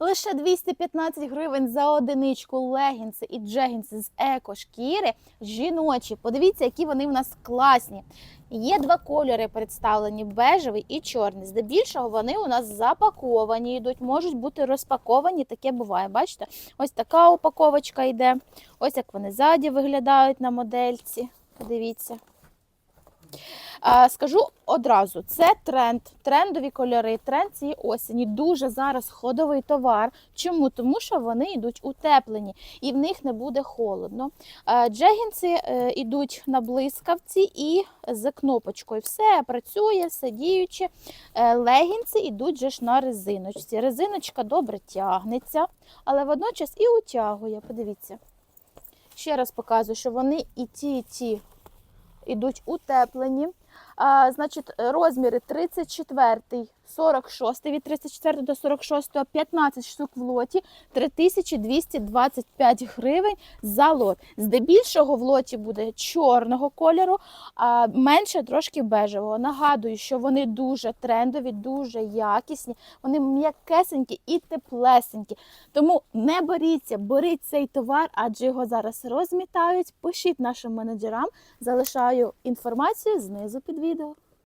Лише 215 гривень за одиничку легінси і джегінси з еко-шкіри жіночі. Подивіться, які вони в нас класні. Є два кольори представлені: бежевий і чорний. Здебільшого вони у нас запаковані йдуть, можуть бути розпаковані. Таке буває. Бачите? Ось така упаковочка йде. Ось як вони ззаді виглядають на модельці. Подивіться. Скажу одразу, це тренд, трендові кольори, тренд цієї осені. Дуже зараз ходовий товар. Чому? Тому що вони йдуть утеплені і в них не буде холодно. Джегінси е, йдуть на блискавці і з кнопочкою. Все працює, все діюче. Е, Легінси йдуть же ж на резиночці. Резиночка добре тягнеться, але водночас і утягує. Подивіться. Ще раз показую, що вони і ті, і ті ідуть утеплені. А, значить, розміри 34, 46, від 34 до 46, 15 штук в лоті, 3225 гривень за лот. Здебільшого в лоті буде чорного кольору, а менше трошки бежевого. Нагадую, що вони дуже трендові, дуже якісні, вони м'якесенькі і теплесенькі. Тому не боріться, беріть цей товар, адже його зараз розмітають. Пишіть нашим менеджерам, залишаю інформацію знизу під відео.